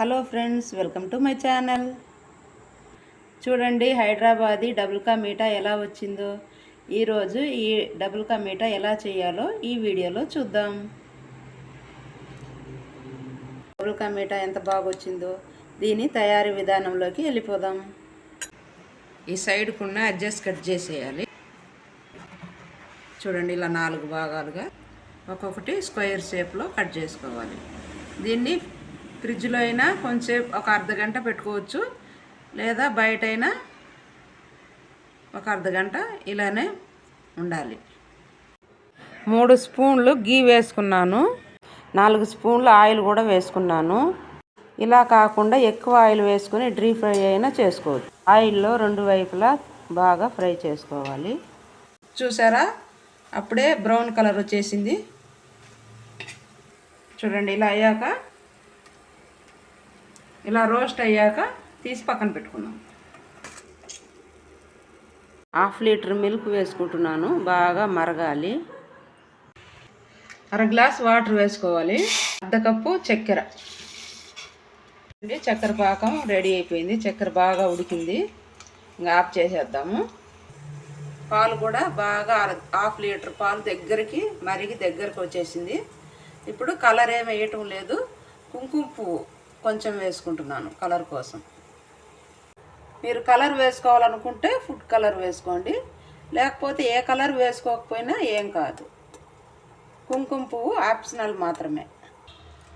Hello friends welcome to my channel. చూడండి Hyderabadi double ka meetha ఎలా వచ్చిందో. ఈరోజు ఈ డబుల్ కా మీఠా ఎలా చేయాలో ఈ వీడియోలో చూద్దాం. డబుల్ కా మీఠా ఎంత బాగా వచ్చిందో దీని తయారీ విధానంలోకి వెళ్ళిపోదాం. ఈ సైడ్కున్న అడ్జస్ట్ కట్ చేసేయాలి. చూడండి ఇలా నాలుగు భాగాలుగా ఒక్కొక్కటి స్క్వేర్ షేప్లో కట్ చేసుకోవాలి. దీన్ని ఫ్రిడ్జ్లో అయినా కొంచెం ఒక అర్ధ గంట పెట్టుకోవచ్చు. లేదా బయట అయినా ఒక అర్ధ గంట ఇలానే ఉండాలి. మూడు స్పూన్లు గీ వేసుకున్నాను. నాలుగు స్పూన్లు ఆయిల్ కూడా వేసుకున్నాను. ఇలా కాకుండా ఎక్కువ ఆయిల్ వేసుకుని డ్రీ ఫ్రై అయినా చేసుకోవచ్చు. ఆయిల్లో రెండు వైపులా బాగా ఫ్రై చేసుకోవాలి. చూసారా? అప్పుడే బ్రౌన్ కలర్ వచ్చేసింది. చూడండి ఇలా అయ్యాక ఇలా రోస్ట్ అయ్యాక తీసి పక్కన పెట్టుకుందాం. హాఫ్ లీటర్ మిల్క్ వేసుకుంటున్నాను బాగా మరగాలి. అర గ్లాస్ వాటర్ వేసుకోవాలి అర్ధ కప్పు చక్కెర. చక్కెర పాకం రెడీ అయిపోయింది చక్కెర బాగా ఉడికింది. ఇంకా ఆఫ్ చేసేద్దాము. పాలు కూడా బాగా అర- హాఫ్ లీటర్ పాలు దగ్గరికి మరిగి దగ్గరికి వచ్చేసింది. ఇప్పుడు కలర్ ఏమి వేయటం లేదు కుంకుమ పువ్వు. కొంచెం వేసుకుంటున్నాను కలర్ కోసం. మీరు కలర్ వేసుకోవాలనుకుంటే ఫుడ్ కలర్ వేసుకోండి. లేకపోతే ఏ కలర్ వేసుకోకపోయినా ఏం కాదు. కుంకుమ పువ్వు ఆప్షనల్ మాత్రమే.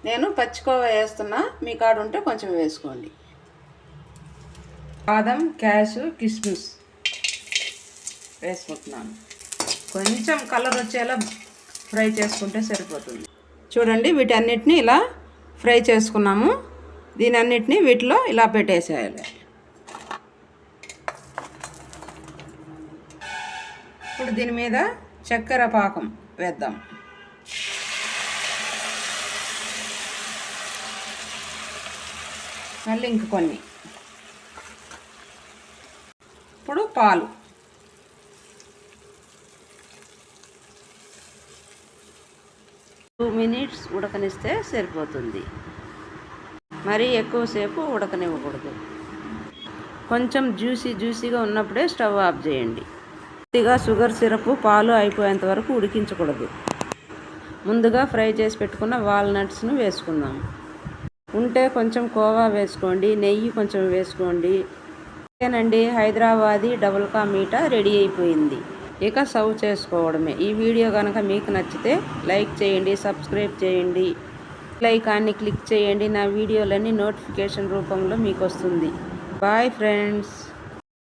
నేను పచ్చికోవ వేస్తున్నా మీ కాడ ఉంటే కొంచెం వేసుకోండి. బాదం క్యాషు కిస్మిస్ వేసుకుంటున్నాను. కొంచెం కలర్ వచ్చేలా ఫ్రై చేసుకుంటే సరిపోతుంది. చూడండి వీటన్నిటిని ఇలా ఫ్రై చేసుకున్నాము. దీని అన్నిటిని వీటిలో ఇలా పెట్టేసేయాలి. ఇప్పుడు దీని మీద చక్కెర పాకం వేద్దాం. మళ్ళీ ఇంక కొన్ని. ఇప్పుడు పాలు. టూ మినిట్స్ ఉడకనిస్తే సరిపోతుంది. మరీ ఎక్కువసేపు ఉడకనివ్వకూడదు. కొంచెం జ్యూసీ జ్యూసీగా ఉన్నప్పుడే స్టవ్ ఆఫ్ చేయండి. కొద్దిగా షుగర్ సిరప్ పాలు అయిపోయేంత వరకు ఉడికించకూడదు. ముందుగా ఫ్రై చేసి పెట్టుకున్న వాల్నట్స్ను వేసుకుందాం. ఉంటే కొంచెం కోవా వేసుకోండి నెయ్యి కొంచెం వేసుకోండి. ఓకేనండి హైదరాబాదీ డబుల్ కా మీటా రెడీ అయిపోయింది. ఇక సర్వ్ చేసుకోవడమే. ఈ వీడియో కనుక మీకు నచ్చితే లైక్ చేయండి సబ్స్క్రైబ్ చేయండి. లైకాన్ని క్లిక్ చేయండి. నా వీడియోలన్నీ నోటిఫికేషన్ రూపంలో మీకు వస్తుంది. Bye friends.